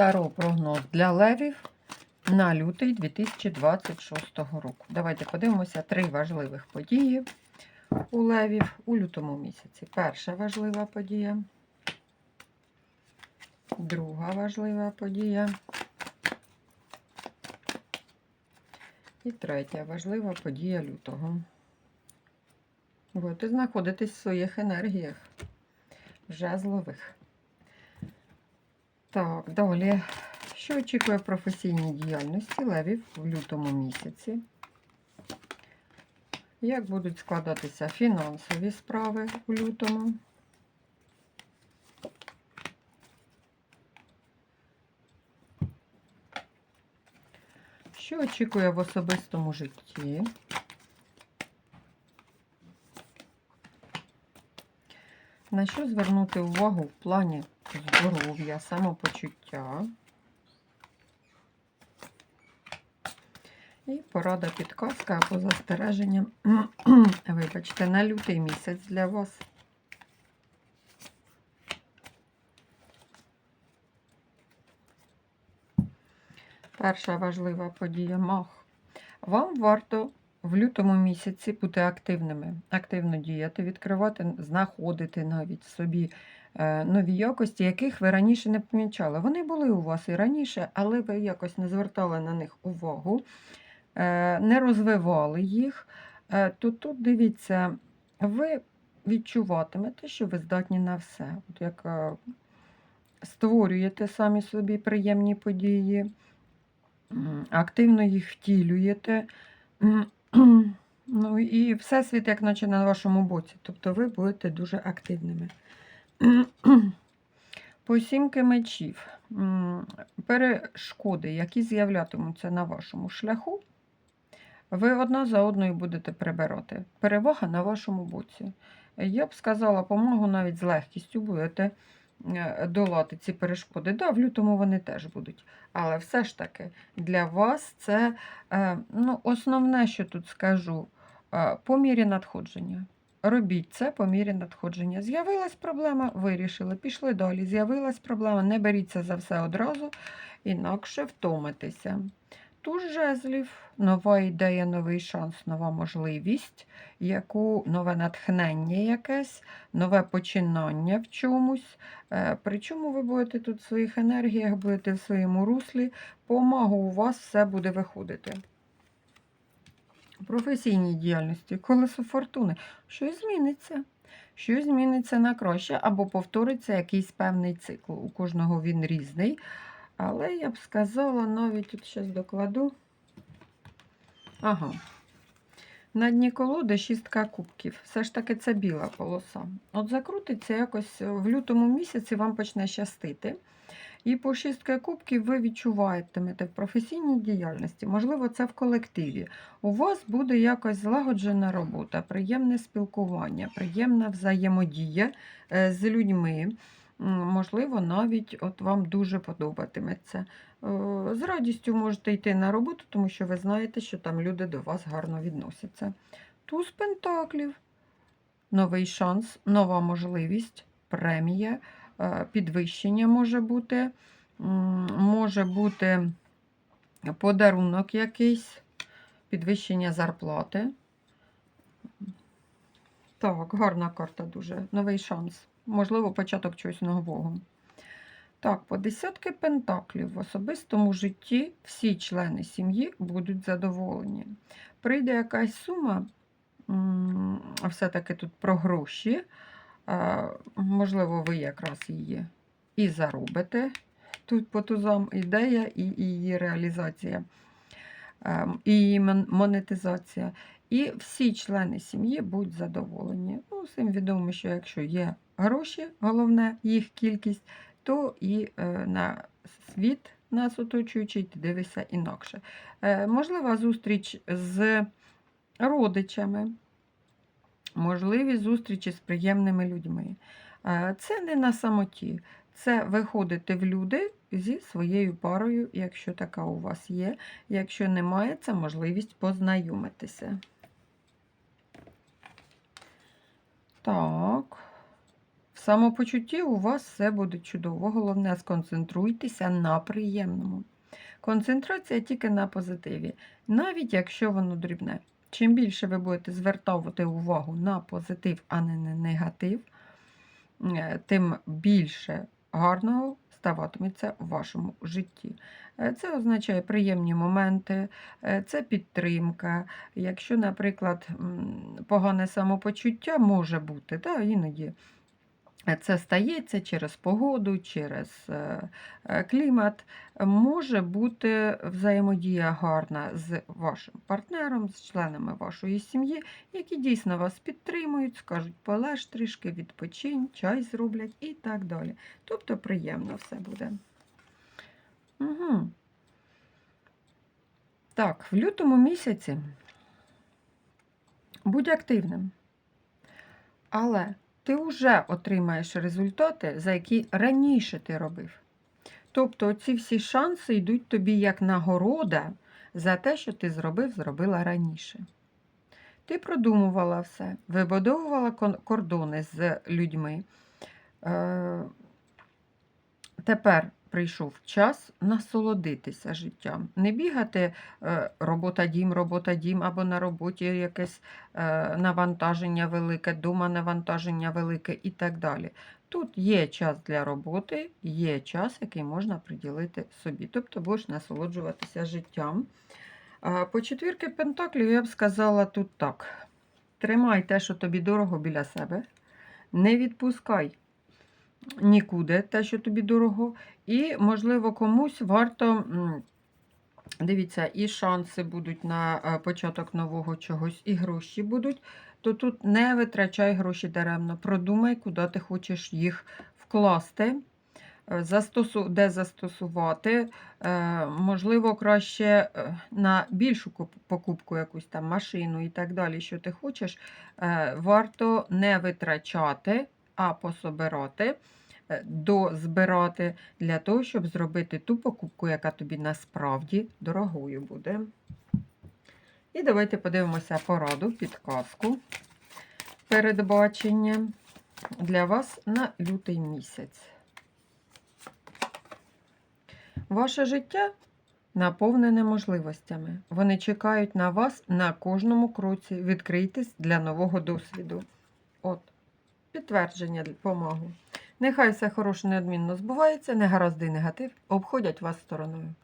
Таро прогноз для левів на лютий 2026 року. Давайте подивимося три важливих події у левів у лютому місяці. Перша важлива подія, друга важлива подія. І третя важлива подія лютого. Будете знаходитись в своїх енергіях жезлових. Так, далі. Що очікує в професійній діяльності левів в лютому місяці? Як будуть складатися фінансові справи у лютому? Що очікує в особистому житті? На що звернути увагу в плані здоров'я, самопочуття? І порада підказка або застереження, вибачте, на лютий місяць для вас. Перша важлива подія мах. Вам варто в лютому місяці бути активними, активно діяти, відкривати, знаходити навіть собі нові якості, яких ви раніше не помічали. Вони були у вас і раніше, але ви якось не звертали на них увагу, е, не розвивали їх. Е, То тут дивіться, ви відчуватимете, що ви здатні на все. От як е, створюєте самі собі приємні події, активно їх втілюєте. Ну і всесвіт, як наче на вашому боці. Тобто ви будете дуже активними. По сімки мечів. Перешкоди, які з'являтимуться на вашому шляху, ви одна за одною будете прибирати. Перевага на вашому боці. Я б сказала, помогу навіть з легкістю будете е, долати ці перешкоди. Да, в лютому вони теж будуть. Але все ж таки для вас це е, ну, основне, що тут скажу, е, по мірі надходження. Робіть це по мірі надходження. З'явилась проблема, вирішили, пішли далі. З'явилась проблема, не беріться за все одразу, інакше втомитеся. Туз жезлів, нова ідея, новий шанс, нова можливість, яку нове натхнення якесь, нове починання в чомусь. Е, Причому ви будете тут в своїх енергіях, будете в своєму руслі, по магу у вас все буде виходити. У професійній діяльності, колесо фортуни, щось зміниться. Щось зміниться на краще, або повториться якийсь певний цикл. У кожного він різний. Але я б сказала, навіть тут щось докладу. Ага. На дні колоди шістка кубків. Все ж таки це біла полоса. От закрутиться якось в лютому місяці, вам почне щастити. І по шістки кубків ви відчуваєтимете в професійній діяльності, можливо, це в колективі. У вас буде якось злагоджена робота, приємне спілкування, приємна взаємодія е, з людьми. Можливо, навіть от вам дуже подобатиметься. Е, З радістю можете йти на роботу, тому що ви знаєте, що там люди до вас гарно відносяться. Туз пентаклів, новий шанс, нова можливість, премія, підвищення може бути, може бути подарунок якийсь, підвищення зарплати. Так, гарна карта дуже. Новий шанс. Можливо, початок чогось нового. Так, по десятки пентаклів в особистому житті всі члени сім'ї будуть задоволені. Прийде якась сума, все-таки тут про гроші. А, Можливо, ви якраз її і заробите. Тут по тузам ідея і її реалізація, ем, і її монетизація. І всі члени сім'ї будуть задоволені. Ну, всім відомо, що якщо є гроші, головне їх кількість, то і е, на світ нас оточуючий ти дивишся інакше. Е, можлива зустріч з родичами, можливі зустрічі з приємними людьми. Е, це не на самоті. Це виходити в люди зі своєю парою, якщо така у вас є. Якщо немає, це можливість познайомитися. Так, В самопочутті у вас все буде чудово. Головне, сконцентруйтеся на приємному. Концентрація тільки на позитиві, навіть якщо воно дрібне. Чим більше ви будете звертати увагу на позитив, а не на негатив, е, тим більше гарного ставатиметься в вашому житті. Е, Це означає приємні моменти, е, це підтримка. Якщо, наприклад, погане самопочуття може бути, та, іноді це стається через погоду, через е, е, клімат, може бути взаємодія гарна з вашим партнером, з членами вашої сім'ї, які дійсно вас підтримують, скажуть полеж трішки, відпочинь, чай зроблять і так далі. Тобто приємно все буде. Угу. Так, в лютому місяці будь активним. Але ти вже отримаєш результати, за які раніше ти робив. Тобто ці всі шанси йдуть тобі як нагорода за те, що ти зробив, зробила раніше. Ти продумувала все, вибудовувала кордони з людьми. Е, Тепер прийшов час насолодитися життям. Не бігати е, робота дім, робота дім, або на роботі якесь е, навантаження велике, дома навантаження велике і так далі. Тут є час для роботи, є час, який можна приділити собі. Тобто будеш насолоджуватися життям. По четвірки Пентаклів я б сказала тут так: тримай те, що тобі дорого біля себе, не відпускай нікуди те, що тобі дорого, і, можливо, комусь варто. Дивіться, і шанси будуть на е, початок нового чогось, і гроші будуть. То тут не витрачай гроші даремно. Продумай, куди ти хочеш їх вкласти, е, де застосувати. Е, Можливо, краще на більшу покупку, якусь там машину і так далі, що ти хочеш, варто не витрачати, а пособирати, е, дозбирати для того, щоб зробити ту покупку, яка тобі насправді дорогою буде. І давайте подивимося пораду, підказку, передбачення для вас на лютий місяць. Ваше життя наповнене можливостями. Вони чекають на вас на кожному кроці. Відкрийтесь для нового досвіду. От, підтвердження помогу. Нехай все хороше неодмінно збувається, негаразди негатив обходять вас стороною.